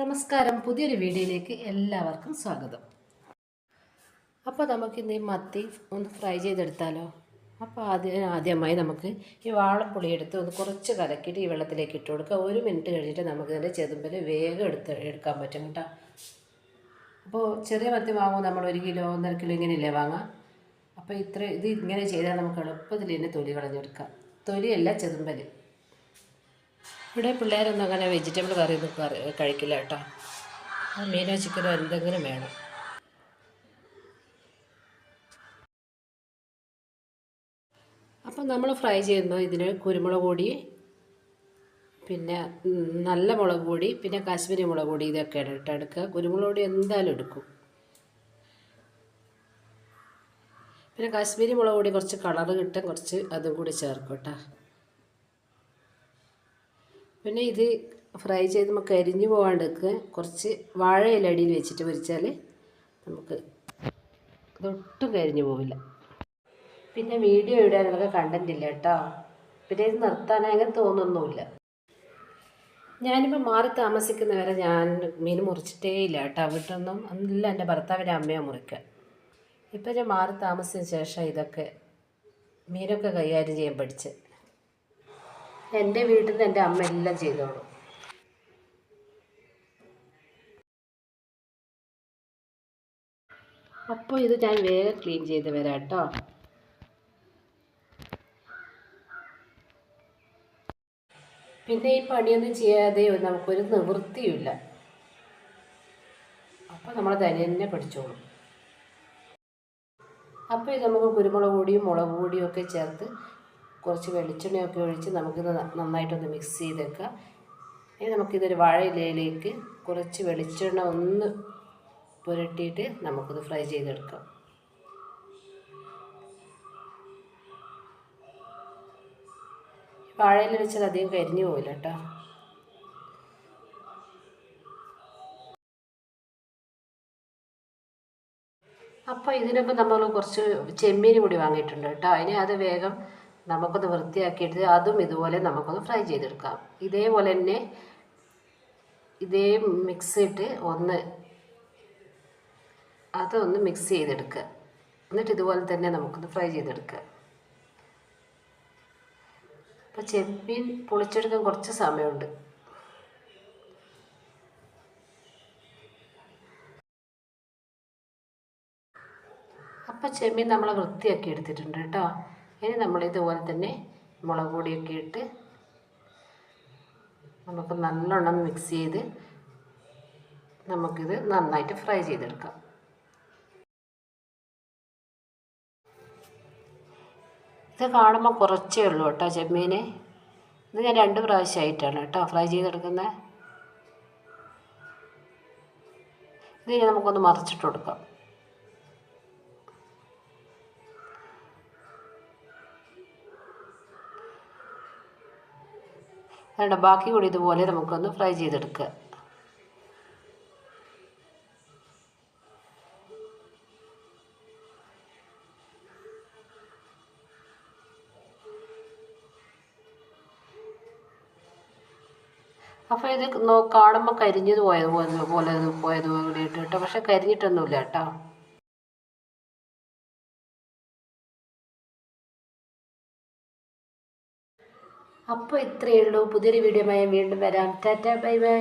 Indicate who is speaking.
Speaker 1: നമസ്കാരം. പുതിയൊരു വീഡിയോയിലേക്ക് എല്ലാവർക്കും സ്വാഗതം. അപ്പോൾ നമുക്കിന്ന് ഈ മത്തി ഒന്ന് ഫ്രൈ ചെയ്തെടുത്താലോ? അപ്പോൾ ആദ്യം ആദ്യമായി നമുക്ക് ഈ വാളപ്പുളി എടുത്ത് ഒന്ന് കുറച്ച് കലക്കിയിട്ട് ഈ വെള്ളത്തിലേക്ക് ഇട്ട് കൊടുക്കുക. ഒരു മിനിറ്റ് കഴിഞ്ഞിട്ട് നമുക്ക് ഇതിന്റെ ചെതുമ്പൽ വേഗം എടുത്ത് എടുക്കാൻ പറ്റും കേട്ടോ. അപ്പോൾ ചെറിയ മത്തി വാങ്ങുമ്പോൾ നമ്മൾ ഒരു കിലോ ഒന്നര കിലോ ഇങ്ങനെയല്ലേ വാങ്ങാം അപ്പോൾ ഇത്ര ഇത് ഇങ്ങനെ ചെയ്താൽ നമുക്ക് എളുപ്പത്തിൽ തന്നെ തൊലി കളഞ്ഞെടുക്കാം. തൊലിയല്ല ചെതുമ്പൽ ഇവിടെ പിള്ളേരൊന്നും അങ്ങനെ വെജിറ്റബിൾ കറി ഒന്നും കറി കഴിക്കില്ല കേട്ടോ. മീനോ ചിക്കനോ എന്തെങ്കിലും വേണം. അപ്പം നമ്മൾ ഫ്രൈ ചെയ്യുമ്പോൾ ഇതിന് കുരുമുളക് പൊടി പിന്നെ നല്ല മുളക് പൊടി പിന്നെ കാശ്മീരി മുളക് പൊടി ഇതൊക്കെയാണ് ഇട്ട് എടുക്കുക. കുരുമുളക് പൊടി എന്തായാലും എടുക്കും. പിന്നെ കാശ്മീരി മുളക് പൊടി കുറച്ച് കളറ് കിട്ടാൻ കുറച്ച് അതും കൂടി ചേർക്കും കേട്ടോ. പിന്നെ ഇത് ഫ്രൈ ചെയ്ത് നമുക്ക് അരിഞ്ഞു പോകാണ്ടൊക്കെ കുറച്ച് വാഴയില അടിയിൽ വെച്ചിട്ട് പൊരിച്ചാൽ നമുക്ക് ഇതൊട്ടും കരിഞ്ഞു പോവില്ല. പിന്നെ വീഡിയോ ഇടാനൊക്കെ കണ്ടന്റ് ഇല്ല കേട്ടോ. പിന്നെ ഇത് നിർത്താനങ്ങനെ തോന്നുന്നുമില്ല. ഞാനിപ്പോൾ മാറി താമസിക്കുന്നവരെ ഞാൻ മീൻ മുറിച്ചിട്ടേ ഇല്ല കേട്ടോ. വീട്ടിലൊന്നും അന്നില്ല. എന്റെ ഭർത്താവിന്റെ അമ്മയാണ് മുറിക്കുക. ഇപ്പം ഞാൻ മാറി താമസിച്ചതിന് ശേഷം ഇതൊക്കെ മീനൊക്കെ കൈകാര്യം ചെയ്യാൻ പഠിച്ച്. എന്റെ വീട്ടിൽ നിന്ന് എന്റെ അമ്മ എല്ലാം ചെയ്തോളും. അപ്പോൾ ഇത് ഞാൻ വേഗം ക്ലീൻ ചെയ്ത് വരാം കേട്ടോ. പിന്നെ ഈ പണിയൊന്നും ചെയ്യാതെ നമുക്കൊരു നിവൃത്തിയുമില്ല. അപ്പോൾ നമ്മൾ തന്നെ പഠിച്ചോളും. അപ്പോൾ ഇത് നമുക്ക് കുരുമുളക് പൊടിയും മുളക് പൊടിയും ഒക്കെ ചേർത്ത് കുറച്ച് വെളിച്ചെണ്ണയൊക്കെ ഒഴിച്ച് നമുക്കിത് നന്നായിട്ടൊന്ന് മിക്സ് ചെയ്തേക്കാം. ഇനി നമുക്കിതൊരു വാഴയിലയിലേക്ക് കുറച്ച് വെളിച്ചെണ്ണ ഒന്ന് പുരട്ടിയിട്ട് നമുക്കിത് ഫ്രൈ ചെയ്തെടുക്കാം. വാഴയിൽ വെച്ചത് അധികം കരിഞ്ഞു പോയില്ല കേട്ടോ അപ്പോൾ ഇതിനൊപ്പം നമ്മൾ കുറച്ച് ചെമ്മീൻ കൂടി വാങ്ങിയിട്ടുണ്ട് കേട്ടോ അതിനെ അത് വേഗം നമുക്കൊന്ന് വൃത്തിയാക്കിയിട്ട് അതും ഇതുപോലെ നമുക്കൊന്ന് ഫ്രൈ ചെയ്തെടുക്കാം. ഇതേപോലെ തന്നെ ഇതേ മിക്സ് ഇട്ട് ഒന്ന് അതൊന്ന് മിക്സ് ചെയ്തെടുക്കുക. എന്നിട്ട് ഇതുപോലെ തന്നെ നമുക്കൊന്ന് ഫ്രൈ ചെയ്തെടുക്കുക. അപ്പോൾ ചെമ്മീൻ പൊളിച്ചെടുക്കാൻ കുറച്ച് സമയമുണ്ട്. അപ്പോൾ ചെമ്മീൻ നമ്മൾ വൃത്തിയാക്കി എടുത്തിട്ടുണ്ട് കേട്ടോ. ഇനി നമ്മൾ ഇതുപോലെ തന്നെ മുളക് പൊടിയൊക്കെ ഇട്ട് നമുക്ക് നല്ലോണം മിക്സ് ചെയ്ത് നമുക്കിത് നന്നായിട്ട് ഫ്രൈ ചെയ്തെടുക്കാം. ഇത് കാണുമ്പോൾ കുറച്ചേ ഉള്ളൂ കേട്ടോ ചെമ്മീൻ ഇത് ഞാൻ രണ്ട് പ്രാവശ്യമായിട്ടാണ് കേട്ടോ ഫ്രൈ ചെയ്തെടുക്കുന്നത്. ഇത് ഇനി നമുക്കൊന്ന് മറിച്ചിട്ട് കൊടുക്കാം. വേണ്ട ബാക്കി കൂടി ഇതുപോലെ നമുക്കൊന്ന് ഫ്രൈ ചെയ്തെടുക്കുക അപ്പോൾ ഇത് കാണുമ്പോൾ കരിഞ്ഞത് പോയത് പോലെ പോയത് ഇട്ട് കേട്ടോ പക്ഷെ കരിഞ്ഞിട്ടൊന്നുമില്ല കേട്ടോ. അപ്പോൾ ഇത്രയേ ഉള്ളൂ. പുതിയൊരു വീഡിയോ വീണ്ടും വരാം. Tata bye bye.